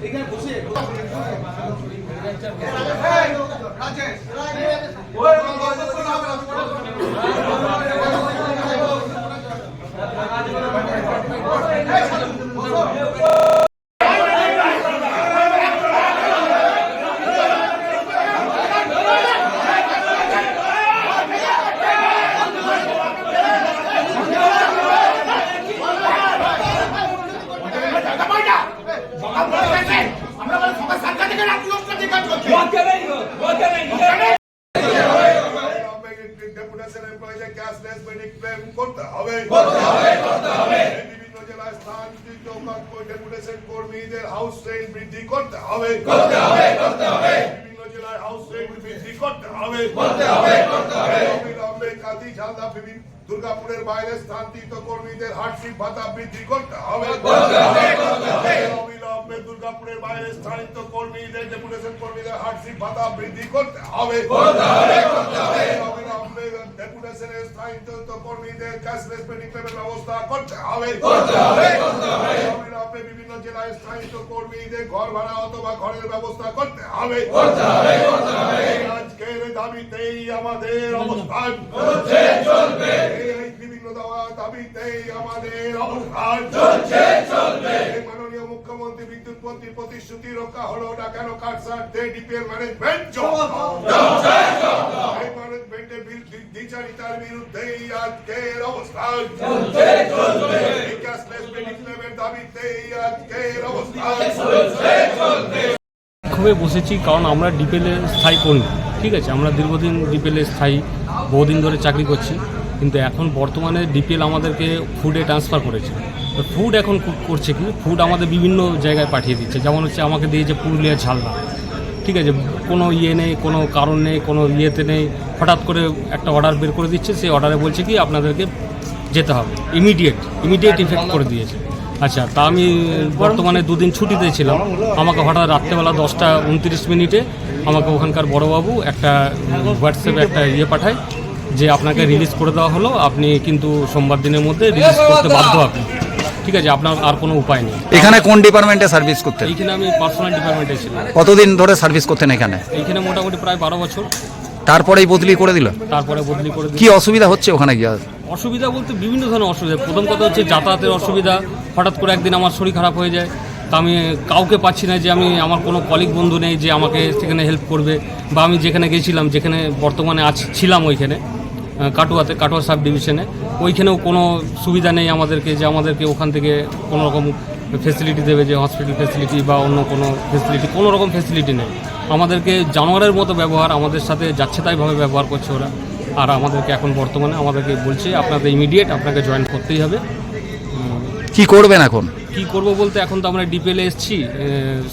ঠিক আছে বসে ডেপুটেশন এমপ্লয়িজে ক্যাশলেস বেনিক ক্লেম করতে হবে করতে হবে করতে হবে বিভিন্ন জেলায় স্থানান্তরিত ডেপুটেশন কর্মীদের হাউস রেন্ট বৃদ্ধি করতে হবে করতে হবে করতে হবে বিভিন্ন জেলায় হাউস রেন্ট বৃদ্ধি করতে হবে করতে হবে করতে হবে অবিলম্বে কাঁদি ঝালদা বিভিন্ন দুর্গাপুরের বাইরে স্থানান্তরিত কর্মীদের হার্ডশিপ ভাতা বৃদ্ধি করতে হবে করতে হবে করতে অবিলম্বে দুর্গাপুরের বাইরে স্থানিত কর্মীদের ডেপুটেশন কর্মীদের হার্ডশিপ ভাতা বৃদ্ধি করতে হবে অবিলম্বে ডেপুটেশনের স্থানিত কর্মীদের ক্যাশলেস মেডিক্লেমের ব্যবস্থা করতে হবে। অবিলম্বে বিভিন্ন জেলায় স্থানিত কর্মীদের ঘর ভাড়া অথবা ঘরের ব্যবস্থা করতে হবে। আজকের দাবিতেই আমাদের অবস্থান। এই বিভিন্ন দেওয়া দাবিতেই আমাদের অবস্থান। এই মাননীয় মুখ্যমন্ত্রী বিদ্যুৎ মন্ত্রী প্রতিশ্রুতি রক্ষা হলো না কেন কাটসার দে ডিপিএল ম্যানেজমেন্ট এই ম্যানেজমেন্টের দ্বিচারিতার অবস্থান এই ক্যাশলেস মেডিক্লেমের অবস্থান বিক্ষোভে বসেছি কারণ আমরা ডিপেলে স্থায়ী কর্মী ঠিক আছে? আমরা দীর্ঘদিন ডিপেলে স্থায়ী বহুদিন ধরে চাকরি করছি কিন্তু এখন বর্তমানে ডিপিএল আমাদেরকে ফুডে ট্রান্সফার করেছে। তো ফুড এখন করছে কি? ফুড আমাদের বিভিন্ন জায়গায় পাঠিয়ে দিচ্ছে। যেমন হচ্ছে আমাকে দিয়েছে পুরুলিয়া ঝালদা। ঠিক আছে? কোনো ইয়ে নেই, কোনো কারণ নেই, কোনো ইয়েতে নেই। হঠাৎ করে একটা অর্ডার বের করে দিচ্ছে। সেই অর্ডারে বলছে কি, আপনাদেরকে যেতে হবে। ইমিডিয়েট ইমিডিয়েট ইফেক্ট করে দিয়েছে। আচ্ছা তা আমি বর্তমানে দুদিন ছুটিতে ছিলাম। আমাকে হঠাৎ রাত্রেবেলা দশটা উনত্রিশ মিনিটে আমাকে ওখানকার বড়বাবু একটা হোয়াটসঅ্যাপে একটা ইয়ে পাঠায় যে আপনাকে রিলিজ করে দেওয়া হলো। আপনি কিন্তু সোমবার দিনের মধ্যে রিলিজ করতে বাধ্য আপনি। ঠিক আছে আপনার আর কোনো উপায় নেই। এখানে কোন ডিপার্টমেন্টে সার্ভিস করতেন? এইখানে আমি পার্সোনাল ডিপার্টমেন্টে ছিলাম। কতদিন ধরে সার্ভিস করতেন এখানে? এইখানে মোটামুটি প্রায় বারো বছর। তারপরেই বদলি করে দিল? তারপরে বদলি করে কি অসুবিধা হচ্ছে ওখানে গিয়ে? অসুবিধা বলতে বিভিন্ন ধরনের অসুবিধা। প্রথম কথা হচ্ছে যাতায়াতের অসুবিধা। হঠাৎ করে একদিন আমার শরীর খারাপ হয়ে যায়। তা আমি কাউকে পাচ্ছি না যে আমি আমার কোনো কলিগ বন্ধু নেই যে আমাকে সেখানে হেল্প করবে। বা আমি যেখানে গেছিলাম যেখানে বর্তমানে আছি ছিলাম ওইখানে। কাটুয়াতে কাটুয়া সাব ডিভিশনে। ওইখানেও কোনো সুবিধা নেই আমাদেরকে যে আমাদেরকে ওখান থেকে কোনো রকম ফেসিলিটি দেবে যে হসপিটাল ফেসিলিটি বা অন্য কোনো ফেসিলিটি কোনো রকম ফেসিলিটি নেই। আমাদেরকে জানোয়ারের মতো ব্যবহার আমাদের সাথে যাচ্ছে তাইভাবে ব্যবহার করছে ওরা। আর আমাদেরকে এখন বর্তমানে আমাদেরকে বলছে আপনাদের ইমিডিয়েট আপনাকে জয়েন করতেই হবে। কি করবেন এখন? কি করব বলতে এখন তো আমরা ডিপেলে এসেছি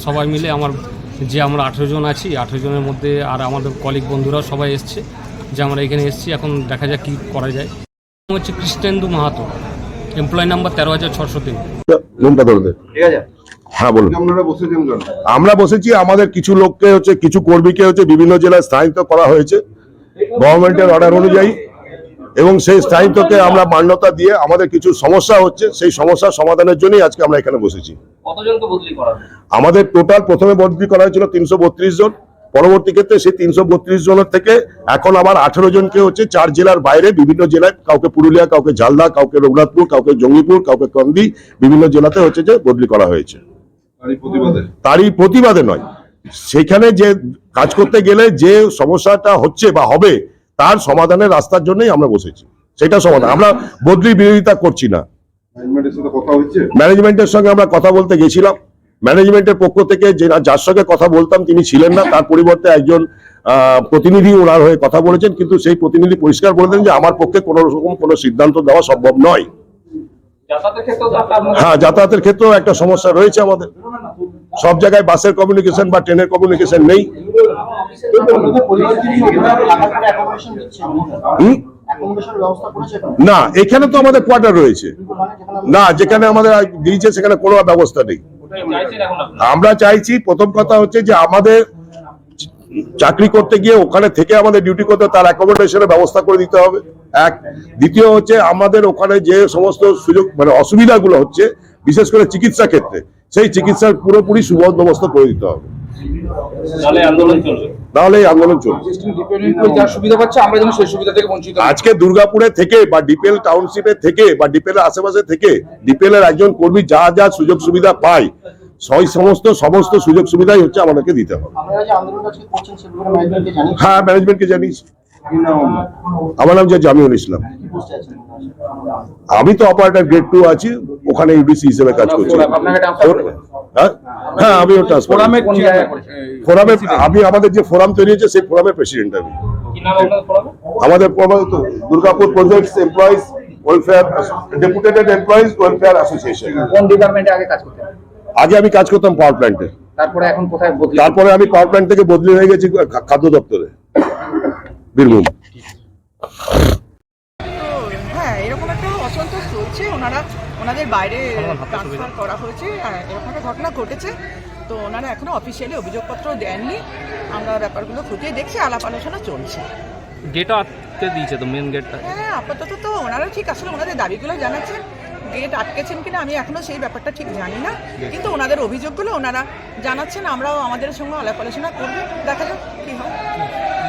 সবাই মিলে আমার যে আমরা আঠেরো জন আছি আঠেরো জনের মধ্যে আর আমাদের কলিগ বন্ধুরাও সবাই এসছে। যে আমরা এখানে এসেছি। এখন দেখা যাক কী করা যায়। হচ্ছে কৃষ্ণেন্দু মাহাতো। এমপ্লয় নাম্বার তেরো হাজার ছশো তিন। লোনটা ধরে দে। হ্যাঁ বলুন। আমরা বসেছি আমাদের কিছু লোককে হচ্ছে কিছু কর্মীকে হচ্ছে বিভিন্ন জেলায় স্থায়িত্ব করা হয়েছে। গভর্নমেন্টের অর্ডার অনুযায়ী। এবং সেই স্থায়িত্বকে আমরা মান্যতা দিয়ে আমাদের কিছু সমস্যা হচ্ছে সেই সমস্যার সমাধানের জন্যই আজকে আমরা এখানে বসেছি? আমাদের টোটাল প্রথমে বদলি করা হয়েছিল তিনশো বত্রিশ জন। পরবর্তী ক্ষেত্রে সেই তিনশো বত্রিশ জনের থেকে এখন আবার আঠেরো জনকে হচ্ছে চার জেলার বাইরে বিভিন্ন জেলায় কাউকে পুরুলিয়া কাউকে ঝালদা কাউকে রঘুনাথপুর কাউকে জঙ্গিপুর কাউকে কন্দি বিভিন্ন জেলাতে হচ্ছে যে বদলি করা হয়েছে। তারই প্রতিবাদে? নয়। সেখানে যে কাজ করতে গেলে যে সমস্যাটা হচ্ছে বা হবে তার সমাধানের রাস্তার জন্যই আমরা বসেছি। সেটা সমাধান। আমরা বদলি বিরোধিতা করছি না। ম্যানেজমেন্টের সঙ্গে আমরা কথা বলতে গেছিলাম। ম্যানেজমেন্টের পক্ষ থেকে যে যার সঙ্গে কথা বলতাম তিনি ছিলেন না। তার পরিবর্তে একজন প্রতিনিধি ওনার হয়ে কথা বলেছেন। কিন্তু সেই প্রতিনিধি পরিষ্কার বলে দেন যে আমার পক্ষে কোনো রকম কোনো সিদ্ধান্ত দেওয়া সম্ভব নয়। হ্যাঁ যাতায়াতের ক্ষেত্রেও একটা সমস্যা রয়েছে আমাদের। সব জায়গায় বাসের কমিউনিকেশন বা ট্রেনের কমিউনিকেশন নেই? না এখানে তো আমাদের কোয়ার্টার রয়েছে। না যেখানে আমাদের দিয়েছে সেখানে কোনো ব্যবস্থা নেই। আমরা চাইছি প্রথম কথা হচ্ছে যে আমাদের চাকরি করতে গিয়ে ওখানে থেকে আমাদের ডিউটি করতে তার অ্যাকোমোডেশনের ব্যবস্থা করে দিতে হবে এক। দ্বিতীয় হচ্ছে আমাদের ওখানে যে সমস্ত সুযোগ মানে অসুবিধাগুলো হচ্ছে বিশেষ করে চিকিৎসা ক্ষেত্রে সেই চিকিৎসার পুরোপুরি সুবন্দোবস্ত করে দিতে হবে। তাহলে আন্দোলন চলবে। যা সুবিধা পাচ্ছে আমরা যেন সেই সুবিধা থেকে বঞ্চিত না হই। আজকে দুর্গাপুরে থেকে বা ডিপেল টাউনশিপে থেকে বা ডিপেলের আশেপাশে থেকে ডিপেলের একজন কর্মী যা যা সুযোগ সুবিধা পায় সেই সমস্ত সমস্ত সুযোগ সুবিধাই হচ্ছে আমাদেরকে দিতে হবে। হ্যাঁ ম্যানেজমেন্টকে জানিয়েছি। আমার নাম যে জামিউল ইসলাম। আমি তো অপারেটর গ্রেড টু আছি ওখানে ইউডিসি হিসেবে কাজ করছি? হ্যাঁ? হ্যাঁ ট্রান্সফার ফোরামে কোন জায়গায় ফোরামে আমি আমাদের যে ফোরাম তৈরি হয়েছে সেই ফোরামের প্রেসিডেন্ট আমি। আমাদের তো Durgapur projects employees welfare deputed employees welfare association কোন ডিপার্টমেন্টে আগে কাজ করতেন? আগে আমি কাজ করতাম পাওয়ার প্ল্যান্টে তারপরে এখন কোথায় বদলি? তারপরে আমি পাওয়ার প্ল্যান্ট থেকে বদলি হয়ে গেছি খাদ্য দপ্তরে। বীরভূম। অসন্তোষ চলছে ওনারা ওনাদের বাইরে ট্রান্সফার করা হয়েছে হ্যাঁ, এরকম একটা ঘটনা ঘটেছে। তো ওনারা এখনও অফিসিয়ালি অভিযোগপত্র দেননি। আমরা ব্যাপারগুলো খুঁটিয়ে দেখছি আলাপ আলোচনা চলছে। গেটও আটকে দিয়েছে তো মেন গেটটা হ্যাঁ আপাতত তো ওনারা ঠিক আসলে ওনাদের দাবিগুলো জানাচ্ছেন। গেট আটকেছেন কিনা আমি এখনও সেই ব্যাপারটা ঠিক জানি না। কিন্তু ওনাদের অভিযোগগুলো ওনারা জানাচ্ছেন আমরাও আমাদের সঙ্গে আলাপ আলোচনা করব। দেখা যাক কি হয়।